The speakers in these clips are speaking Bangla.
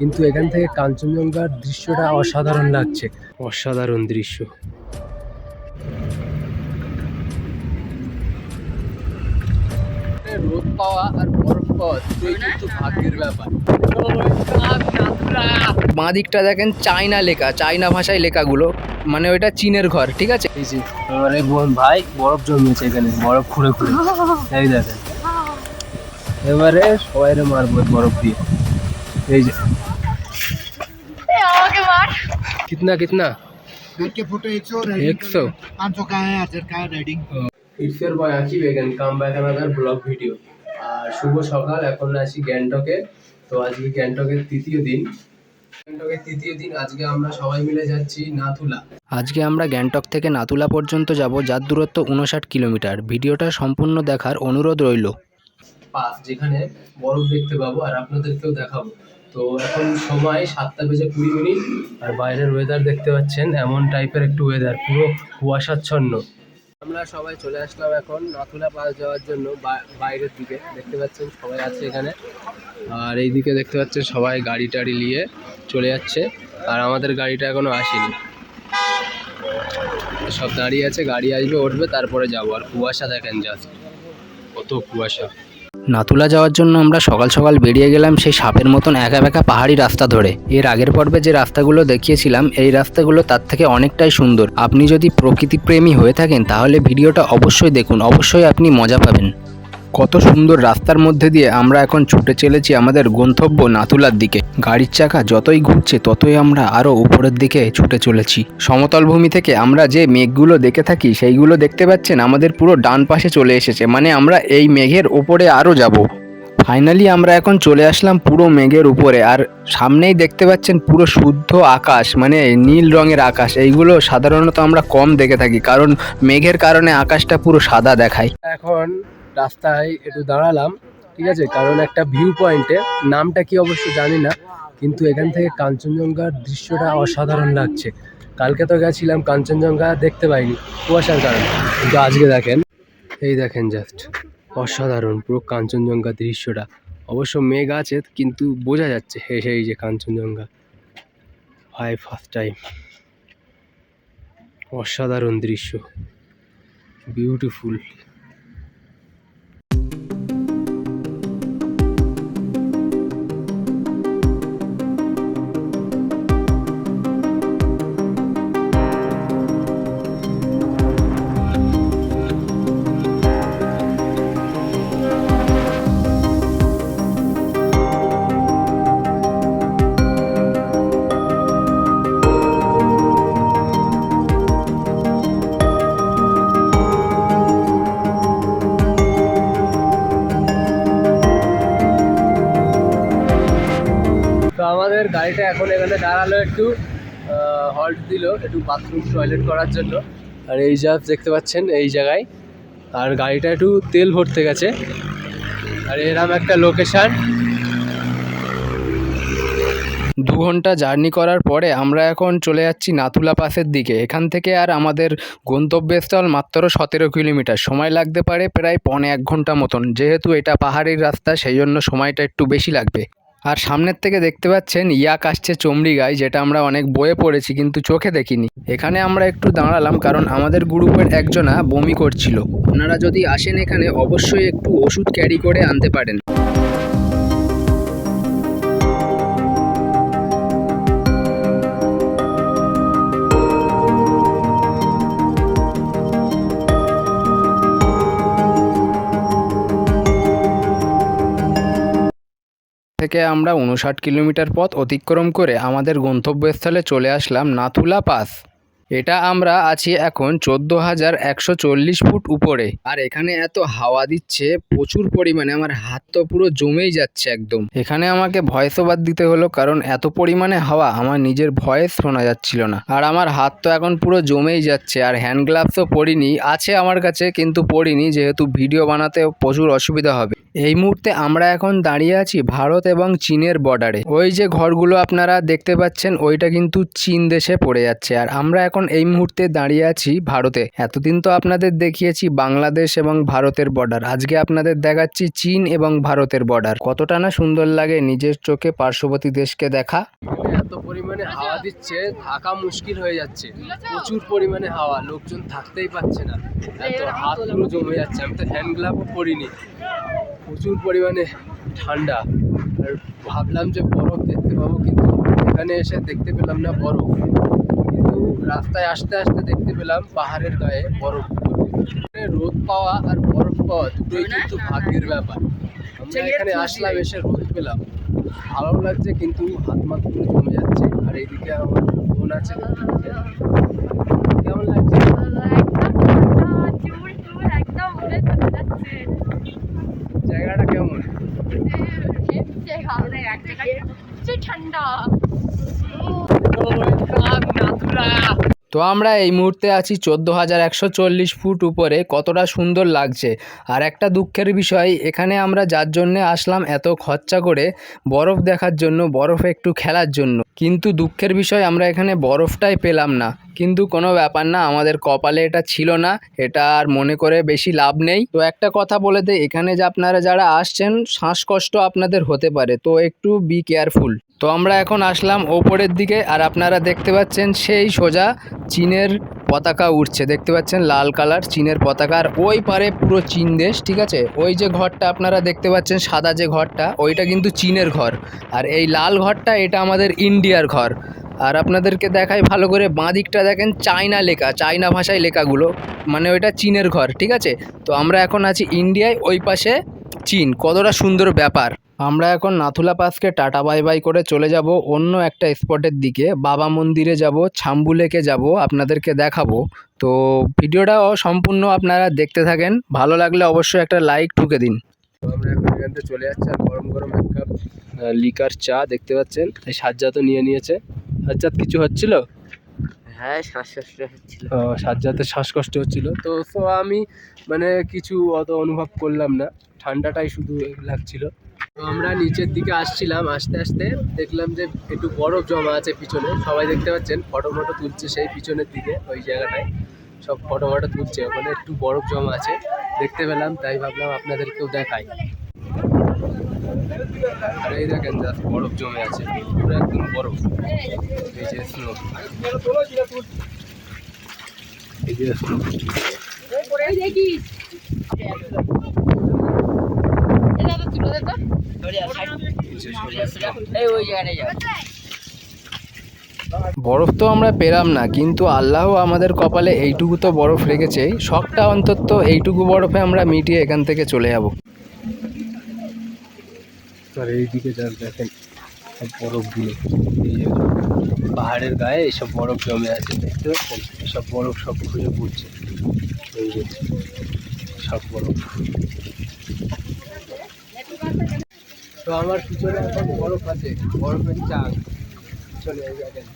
কিন্তু এখান থেকে কাঞ্চনজঙ্ঘার দৃশ্যটা অসাধারণ লাগছে। অসাধারণ দৃশ্য। রোদ পাওয়া আর বরফ পাওয়া দুটোই কিন্তু ভাগ্যের ব্যাপার। বাঁ দিকটা দেখেন চায়না লেখা চায়না ভাষায় লেখাগুলো মানে ওইটা চীনের ঘর ঠিক আছে? বোন ভাই বরফ জন্মেছে এখানে বরফ খুঁড়ে খুঁড়ে। এই দেখেন। এবারে সবাই মারবো বরফ দিয়ে। এই যে আমাকে মার कितना कितना घर के फोटो एक सौ एक सौ पाँच सौ का है हजार का है राइडिंग ইটস ইয়ার বয় আকি began come back another blog video আর শুভ সকাল এখন আছি গ্যাংটকে তো আজকে গ্যাংটকের তৃতীয় দিন গ্যাংটকের তৃতীয় দিন আজকে আমরা সবাই মিলে যাচ্ছি নাথুলা আজকে আমরা গ্যাংটক থেকে নাতুলা পর্যন্ত যাব যার দূরত্ব উনষাট কিলোমিটার ভিডিওটা সম্পূর্ণ দেখার অনুরোধ রইল পাস যেখানে বরফ দেখতে পাবো আর আপনাদেরকেও দেখাবো তো এখন সময় সাতটা বেজে কুড়ি মিনিট আর বাইরের ওয়েদার দেখতে পাচ্ছেন, এমন টাইপের একটু ওয়েদার পুরো কুয়াশাচ্ছন্ন। আমরা সবাই চলে আসলাম এখন নাথুলা পাস যাওয়ার জন্য বাইরের দিকে। দেখতে পাচ্ছেন সবাই আছে এখানে। আর এই দিকে দেখতে পাচ্ছেন সবাই গাড়ি টাড়ি নিয়ে চলে যাচ্ছে। আর আমাদের গাড়িটা এখনও আসেনি। সব দাঁড়িয়ে আছে, গাড়ি আসবে, উঠবে, তারপরে যাব। আর কুয়াশা দেখেন জাস্ট কত কুয়াশা। নাতুলা যাওয়ার জন্য আমরা সকাল সকাল বেরিয়ে গেলাম সেই সাপের মতন একা বেঁকা পাহাড়ি রাস্তা ধরে। এর আগের পর্বে যে রাস্তাগুলো দেখিয়েছিলাম, এই রাস্তাগুলো তার থেকে অনেকটাই সুন্দর। আপনি যদি প্রকৃতিপ্রেমী হয়ে থাকেন, তাহলে ভিডিওটা অবশ্যই দেখুন। অবশ্যই আপনি মজা পাবেন। কত সুন্দর রাস্তার মধ্যে দিয়ে আমরা এখন ছুটে চলেছি আমাদের গন্তব্য নাতুলার দিকে। গাড়ির চাকা যতই ঘুরছে, ততই আমরা আরও উপরের দিকে ছুটে চলেছি। সমতল ভূমি থেকে আমরা যে মেঘগুলো দেখে থাকি, সেইগুলো দেখতে পাচ্ছেন, আমাদের পুরো ডান পাশে চলে এসেছে। মানে আমরা এই মেঘের ওপরে আরও যাব। ফাইনালি আমরা এখন চলে আসলাম পুরো মেঘের উপরে, আর সামনেই দেখতে পাচ্ছেন পুরো শুদ্ধ আকাশ মানে নীল রঙের আকাশ। এইগুলো সাধারণত আমরা কম দেখে থাকি, কারণ মেঘের কারণে আকাশটা পুরো সাদা দেখায়। এখন রাস্তায় একটু দাঁড়ালাম, ঠিক আছে? কারণ একটা ভিউ পয়েন্টে নামটা কি অবশ্য জানি না, কিন্তু এখান থেকে কাঞ্চনজঙ্ঘার দৃশ্যটা অসাধারণ লাগছে। কালকে তো গেছিলাম কাঞ্চনজঙ্ঘা দেখতে পাইনি, কুয়াশার কারণে। কিন্তু আজকে দেখেন, এই দেখেন জাস্ট অসাধারণ পুরো কাঞ্চনজঙ্ঘা দৃশ্যটা। অবশ্য মেঘ আছে, কিন্তু বোঝা যাচ্ছে, হে সেই যে কাঞ্চনজঙ্ঘা। হাই ফার্স্ট টাইম অসাধারণ দৃশ্য। বিউটিফুল গাড়িটা এখন এখানে দাঁড়াল একটু হল্ট দিল, একটু বাথরুম টয়লেট করার জন্য। আর এই জাস্ট দেখতে পাচ্ছেন, এই জায়গায়। আর গাড়িটা একটু তেল ভরতে গেছে। আর এরম একটা লোকেশান দু ঘণ্টা জার্নি করার পরে আমরা এখন চলে যাচ্ছি নাথুলা পাসের দিকে। এখান থেকে আর আমাদের গন্তব্যস্থল মাত্র সতেরো কিলোমিটার। সময় লাগতে পারে প্রায় পৌনে এক ঘণ্টা মতন। যেহেতু এটা পাহাড়ির রাস্তা, সেই জন্য সময়টা একটু বেশি লাগবে। আর সামনের থেকে দেখতে পাচ্ছেন, ইয়াক আসছে চমড়ি গায়ে, যেটা আমরা অনেক বয়ে পড়েছি, কিন্তু চোখে দেখিনি। এখানে আমরা একটু দাঁড়ালাম, কারণ আমাদের গ্রুপের একজনা বমি করছিল। আপনারা যদি আসেন এখানে, অবশ্যই একটু ওষুধ ক্যারি করে আনতে পারেন। থেকে আমরা উনষাট কিলোমিটার পথ অতিক্রম করে আমাদের গন্তব্যস্থলে চলে আসলাম নাথুলা পাস। এটা আমরা আছি এখন চোদ্দ হাজার একশো চল্লিশ ফুট উপরে। আর এখানে এত হাওয়া দিচ্ছে, প্রচুর পরিমাণে। আমার হাত তো পুরো জমেই যাচ্ছে একদম। এখানে আমাকে ভয়েস ওভার দিতে হলো কারণ এত পরিমাণে হাওয়া, আমার নিজের ভয়েস শোনা যাচ্ছিল না। আর আমার হাত তো এখন পুরো জমেই যাচ্ছে, আর হ্যান্ড গ্লাভসও পরিনি, আছে আমার কাছে, কিন্তু পরিনি, যেহেতু ভিডিও বানাতে প্রচুর অসুবিধা হবে। এই মুহূর্তে আমরা এখন দাঁড়িয়ে আছি ভারত এবং চীনের বর্ডারে ওই যে ঘরগুলো আপনারা দেখতে পাচ্ছেন, ওইটা কিন্তু চীন দেশে পড়ে যাচ্ছে। আর আমরা এখন এখন এই মুহূর্তে দাঁড়িয়ে আছি ভারতে। এতদিন তো আপনাদের দেখিয়েছি বাংলাদেশ এবং ভারতের বর্ডার আজকে আপনাদের দেখাচ্ছি চীন এবং ভারতের বর্ডার কতটা না সুন্দর লাগে নিজের চোখে পার্শ্ববর্তী দেশকে দেখা। এত পরিমাণে হাওয়া দিচ্ছে, থাকা মুশকিল হয়ে যাচ্ছে। প্রচুর পরিমাণে হাওয়া, লোকজন থাকতেই পারছে না। এত হাত পুরো জমে যাচ্ছে, আমি তো হ্যান্ড গ্লাভও পরিনি। প্রচুর পরিমাণে ঠান্ডা। আর ভাবলাম যে বরফ দেখতে পাবো, কিন্তু এখানে এসে দেখতে পেলাম না বরফ। কিন্তু রাস্তায় আসতে আসতে দেখতে পেলাম পাহাড়ের গায়ে বরফ রোদ পাওয়া আর বরফ পাওয়া দুটোই কিন্তু ভাগ্যের ব্যাপার। আমরা এখানে আসলাম এসে রোদ পেলাম। ভালো লাগছে কিন্তু হাত মাত পুরো জমে যাচ্ছে। আর এইদিকে আমার বোন আছে কেমন লাগছে। জায়গাটা কেমন? ঠান্ডা। তো আমরা এই মুহূর্তে আছি চোদ্দ হাজার একশো চল্লিশ ফুট উপরে, কতটা সুন্দর লাগছে। আর একটা দুঃখের বিষয়, এখানে আমরা যার জন্যে আসলাম এত খরচা করে, বরফ দেখার জন্য, বরফে একটু খেলার জন্য। কিন্তু দুঃখের বিষয়, আমরা এখানে বরফটাই পেলাম না। কিন্তু কোনো ব্যাপার না, আমাদের কপালে এটা ছিল না, এটা আর মনে করে বেশি লাভ নেই। তো একটা কথা বলে দে এখানে যে আপনারা যারা আসছেন, শ্বাসকষ্ট আপনাদের হতে পারে। তো একটু বি কেয়ারফুল তো আমরা এখন আসলাম ওপরের দিকে আর আপনারা দেখতে পাচ্ছেন সেই সোজা চীনের পতাকা উঠছে দেখতে পাচ্ছেন লাল কালার চীনের পতাকা আর ওই পারে পুরো চীন দেশ, ঠিক আছে? ওই যে ঘরটা আপনারা দেখতে পাচ্ছেন, সাদা যে ঘরটা, ওইটা কিন্তু চীনের ঘর। আর এই লাল ঘরটা, এটা আমাদের ইন্ডিয়ার ঘর। আর আপনাদেরকে দেখাই ভালো করে, বাঁ দিকটা দেখেন চায়না লেখা, চায়না ভাষায় লেখাগুলো। মানে ওইটা চীনের ঘর, ঠিক আছে? তো আমরা এখন আছি ইন্ডিয়ায়, ওই পাশে চীন। কতটা সুন্দর ব্যাপার। আমরা এখন নাথুলা পাসকে টাটা বাই বাই করে চলে যাব অন্য একটা স্পটের দিকে। বাবা মন্দিরে যাব ছাম্বু লেকে যাব আপনাদেরকে দেখাবো। তো ভিডিওটাও সম্পূর্ণ আপনারা দেখতে থাকেন। ভালো লাগলে অবশ্যই একটা লাইক ঠুকে দিন। তো আমরা এখন এখান থেকে চলে যাচ্ছি আর গরম গরম এক কাপ লিকার চা দেখতে পাচ্ছেন। এই সাজ্জাতও নিয়ে নিয়েছে। সাজ্জাত কিছু হচ্ছিল? হ্যাঁ শ্বাসকষ্ট হচ্ছিল। ও, সাজ্জাতের শ্বাসকষ্ট হচ্ছিল। তো তো আমি মানে কিছু অত অনুভব করলাম না। ঠান্ডাটাই শুধু লাগছিল। তো আমরা নিচের দিকে আসছিলাম, আস্তে আস্তে দেখলাম যে একটু বরফ জমা আছে পিছনে। সবাই দেখতে পাচ্ছেন ফটো ফটো তুলছে সেই পিছনের দিকে, ওই জায়গাটায়। সব ফটো ফটো তুলছে, ওখানে একটু বরফ জমা আছে। দেখতে পেলাম, তাই ভাবলাম আপনাদেরকেও দেখাই। আর এই দেখেন বরফ জমে আছে, পুরো একদম বরফ এই যে স্নো এই যে স্নো বরফ তো আমরা পেলাম না, কিন্তু আল্লাহ আমাদের কপালে এইটুকু তো বরফ রেখেছে। শখটা অন্তত এইটুকু বরফে আমরা মিটিয়ে এখান থেকে চলে যাব। এইদিকে যা দেখেন বরফগুলো পাহাড়ের গায়ে এইসব বরফ জমে আছে, দেখতে পাচ্ছেন? সব বরফ সব খুঁজে পড়ছে। সব বরফ। তো আমার পিছনে এখন বরফ আছে, বরফের চাল। পিছনে দেখেন।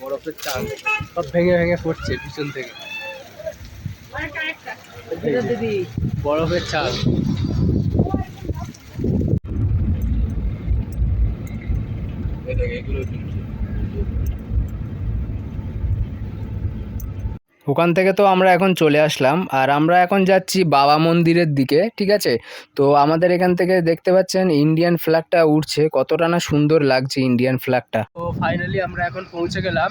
বরফের চাল সব ভেঙে ভেঙে পড়ছে পিছন থেকে। বরফের চাল। এগুলো ওখান থেকে তো আমরা এখন চলে আসলাম, আর আমরা এখন যাচ্ছি বাবা মন্দিরের দিকে, ঠিক আছে? তো আমাদের এখান থেকে দেখতে পাচ্ছেন ইন্ডিয়ান ফ্ল্যাগটা উঠছে কতটা না সুন্দর লাগছে ইন্ডিয়ান ফ্ল্যাগটা তো ফাইনালি আমরা এখন পৌঁছে গেলাম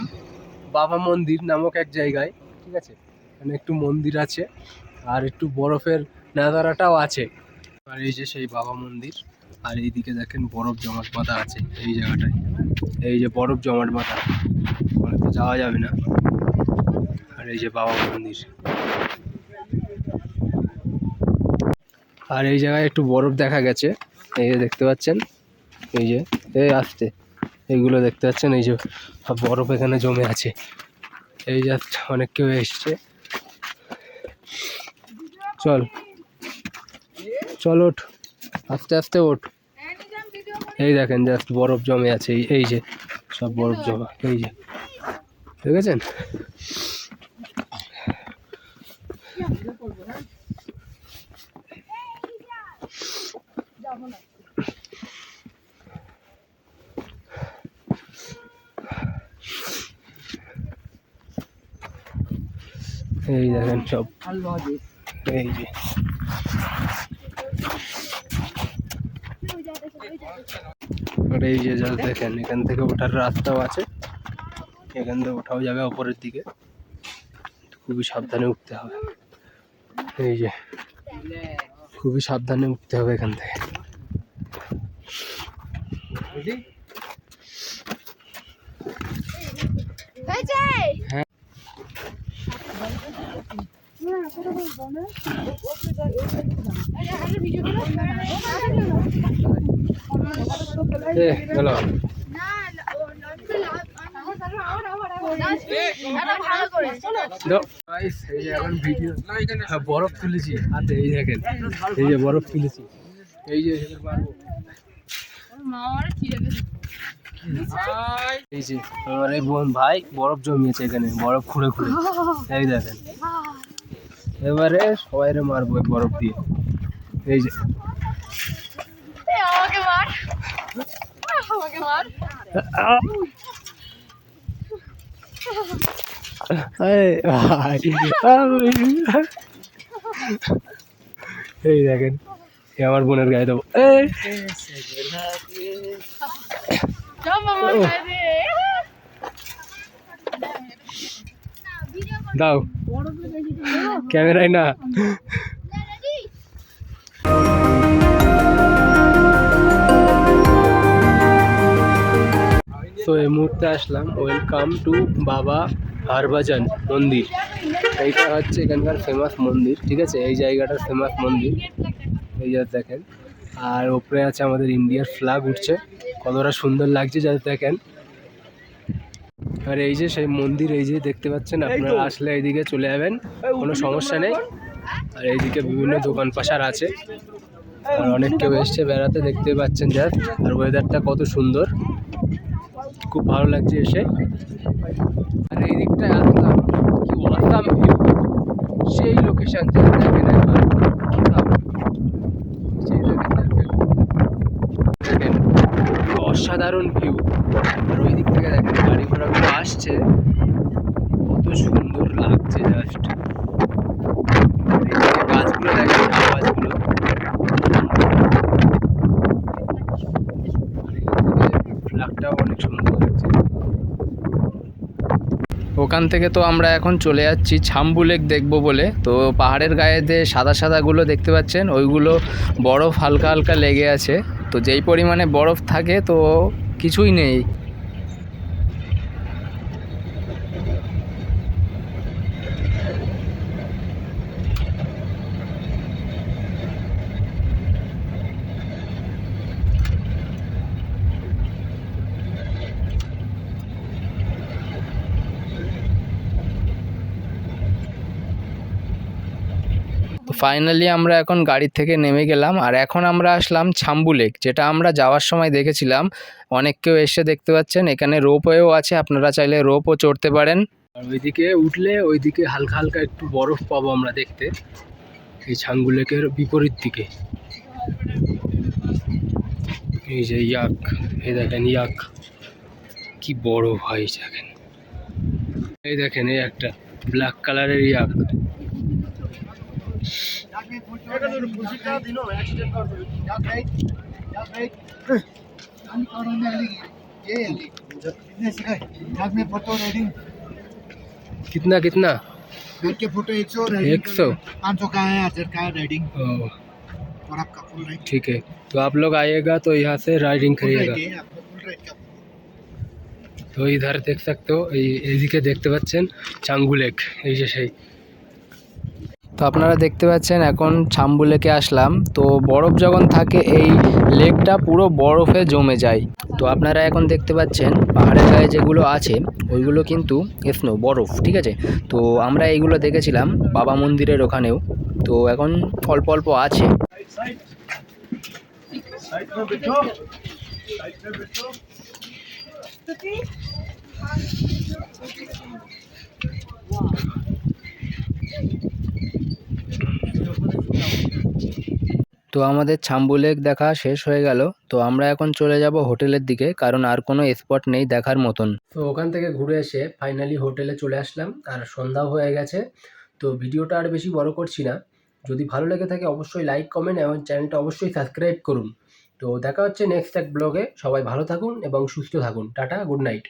বাবা মন্দির নামক এক জায়গায়, ঠিক আছে? এখানে একটু মন্দির আছে, আর একটু বরফের নাজারাটাও আছে। আর এই যে সেই বাবা মন্দির, আর এইদিকে দেখেন বরফ জমাট বাঁধা আছে, এই জায়গাটায়। এই যে বরফ জমাট বাঁধা, ওখানে তো যাওয়া যাবে না। এই যে বাবা মন্দির। আর এই জায়গায় একটু বরফ দেখা গেছে। এই যে দেখতে পাচ্ছেন? এই যে এই আসতে এইগুলো দেখতে পাচ্ছেন? এই যে বরফ এখানে জমে আছে। এই জাস্ট অনেক কেউ এসছে। চল। চল ওঠ। আস্তে আস্তে ওঠ। এই দেখেন জাস্ট বরফ জমে আছে। এই যে সব বরফ জমা। এই যে ঠিক এই দেখেন সব। এই যে। আর এই যে যা দেখেন এখান থেকে ওঠার রাস্তাও আছে। এখান থেকে ওঠাও যাবে ওপরের দিকে। খুবই সাবধানে উঠতে হবে। এই যে খুবই সাবধানে উঠতে হবে এখান থেকে। হয়েছে! এ হ্যাঁ, বরফ তুলেছি। হাতে এই দেখেন। এই যে বরফ তুলেছি। এই যে এই যে আমার এই বোন ভাই বরফ জমিয়েছে এখানে। বরফ খুঁড়ে খুঁড়ে। এই দেখেন। এবারে সবাই মারবো বরফ দিয়ে। এই যে। আমাকে মার। আমাকে মার। এই দেখেন এ আমার বোনের গায়ে দেবো। দাও। ক্যামেরায় না। তো এই মুহূর্তে আসলাম। ওয়েলকাম টু বাবা হরভজন মন্দির। এইটা হচ্ছে এখানকার ফেমাস মন্দির, ঠিক আছে? এই জায়গাটার ফেমাস মন্দির। এই যা দেখেন, আর ওপরে আছে আমাদের ইন্ডিয়ার ফ্ল্যাগ উঠছে। কতটা সুন্দর লাগছে, যাতে দেখেন। আর এই যে সেই মন্দির এই যে দেখতে পাচ্ছেন আপনারা আসলে এইদিকে চলে যাবেন কোনো সমস্যা নেই। আর এইদিকে বিভিন্ন দোকান পাশার আছে। আর অনেক কেউ এসছে বেড়াতে দেখতে পাচ্ছেন যা আর ওয়েদারটা কত সুন্দর। খুব ভালো লাগছে এসে। আর এই দিকটায় আসলাম কি অসাম সেই লোকেশন দেখেন একবার awesome। সেই দেখেন, দেখেন। দেখেন কি অসাধারণ ভিউ আর ওই দিক থেকে দেখেন গাড়ি ঘোড়াগুলো আসছে। কত সুন্দর লাগছে জাস্ট গাছগুলো দেখেন, গাছগুলো। অনেক সুন্দর ওখান থেকে তো আমরা এখন চলে যাচ্ছি ছাম্বু লেক দেখব বলে। তো পাহাড়ের গায়ে যে সাদা সাদাগুলো দেখতে পাচ্ছেন, ওইগুলো বরফ হালকা হালকা লেগে আছে। তো যেই পরিমাণে বরফ থাকে তো কিছুই নেই। ফাইনালি আমরা এখন গাড়ি থেকে নেমে গেলাম আর এখন আমরা আসলাম ছাম্বু লেক যেটা আমরা যাওয়ার সময় দেখেছিলাম। অনেক কেউ এসে দেখতে পাচ্ছেন, এখানে রোপওয়েও আছে, আপনারা চাইলে রোপও চড়তে পারেন। আর ওইদিকে উঠলে ওইদিকে হালকা হালকা একটু বরফ পাবো আমরা দেখতে, এই ছাঙ্গু লেকের বিপরীত দিকে। এই যে ইয়াক, এই দেখেন ইয়াক, কি বড় ভাই দেখেন। এই দেখেন এই একটা ব্ল্যাক কালারের ইয়াক। कितना कितना घर के फोटो एक सौ रेडिंग एक सौ पाँच सौ का है हजार का है रेडिंग ओ, और आपका फुल राइट ठीक है तो आप लोग आइएगा तो यहाँ से राइडिंग फुल करिएगा राइट है आपका फुल राइट का তো ইধার দেখ सकते हो এই এইদিকে দেখতে পাচ্ছেন চাঙ্গু লেক এই যে সেই তো আপনারা দেখতে পাচ্ছেন এখন ছাম্বু লেকে আসলাম। তো বরফ যখন থাকে, এই লেকটা পুরো বরফে জমে যায়। তো আপনারা এখন দেখতে পাচ্ছেন, পাহাড়ের গায়ে যেগুলো আছে, ওইগুলো কিন্তু স্নো, বরফ, ঠিক আছে? তো আমরা এইগুলো দেখেছিলাম, বাবা মন্দিরের ওখানেও। তো এখন অল্প অল্প আছে। তো আমাদের ছাম্বু লেক দেখা শেষ হয়ে গেল। তো আমরা এখন চলে যাব হোটেলের দিকে, কারণ আর কোনো স্পট নেই দেখার মতন। তো ওখান থেকে ঘুরে এসে ফাইনালি হোটেলে চলে আসলাম, আর সন্ধ্যাও হয়ে গেছে। তো ভিডিওটা আর বেশি বড় করছি না। যদি ভালো লেগে থাকে অবশ্যই লাইক কমেন্ট এবং চ্যানেলটা অবশ্যই সাবস্ক্রাইব করুন। তো দেখা হচ্ছে নেক্সট এক ব্লগে সবাই ভালো থাকুন এবং সুস্থ থাকুন। Tata good night